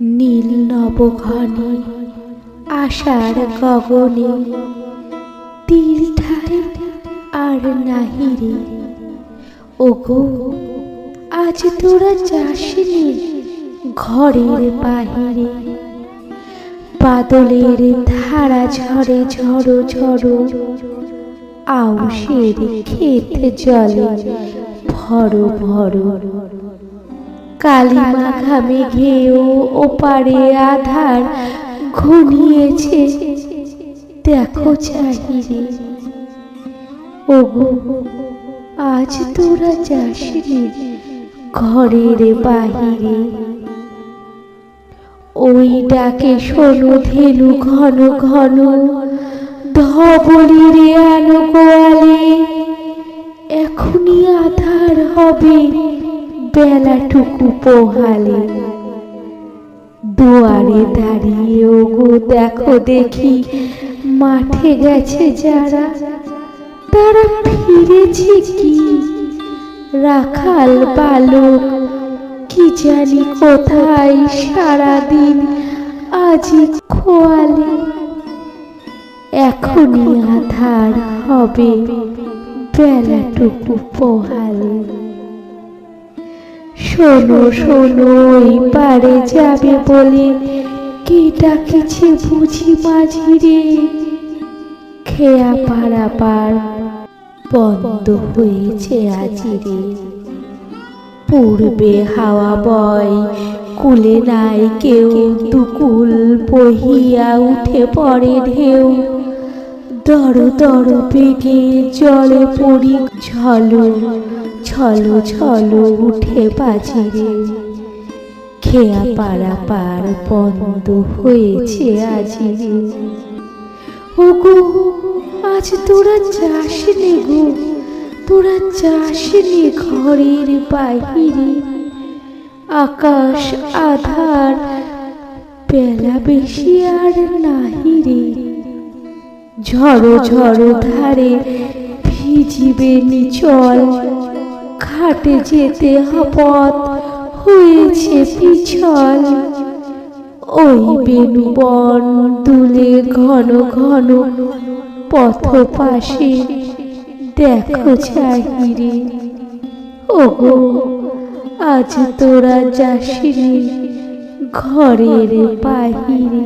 নীল নবঘনে আশার গগনে। তীর ঠাই আর নাহিরে ওগো, আজ তোরা যাসনি ঘরের বাহিরে। বাদলের ধারা ঝরে ঝড়ো ঝড়ো আউশের ক্ষেত জলে ভরো ভরো। কালিমা ঘামে ঘেয়েও ওপারে আধার ঘনিয়েছে। দেখো চাহিরে ওগো, আজ তোরা যাসনি ঘরের বাহিরে। ওই ডাকে শোনো ধেনু ঘন ঘন ধবলি রে আনো গোয়ালে। এখনই আধার হবে বেলাটুকু পোহালে। দুয়ারে দাঁড়িয়ে ওগো, দেখো দেখি, মাঠে গেছে যারা, তারা ফিরেছে কি? রাখাল বালক, কি জানি কোথায় সারাদিন আজি খোয়ালে। এখনই আধার হবে বেলাটুকু পোহালে। শোনো শোনো ওই পারে যাবে বলে। কে ডাকেছে বুঝি মাঝিরে খেয়া পাড়া পার বন্ধ হয়েছে আজিরে পূর্বে হাওয়া বয়, কুলে নাই কেউ। দুকুল বহিয়া উঠে পড়ে ঢেউ। দর দর বেগে জলে পড়ি ঝলো ছলো ছলো উঠে বাজিরে খেয়া পাড়া পার বন্ধ হয়েছে আজিরে ওগো, আজ তোরা যাসনি গো, তোরা যাসনি ঘরের বাহিরে। আকাশ, আধার, বেলা বেশি আর নাহিরে ঝড়ো ঝড়ো ধারে ভিজিবে নিচল। ঘাটে যেতে হপত হয়েছে পিছল। ওই বেনুবন দুলে ঘন ঘন পথ পাশে। দেখো চাহিরে ওগো আজ তোরা যাসনি ঘরের বাহিরে।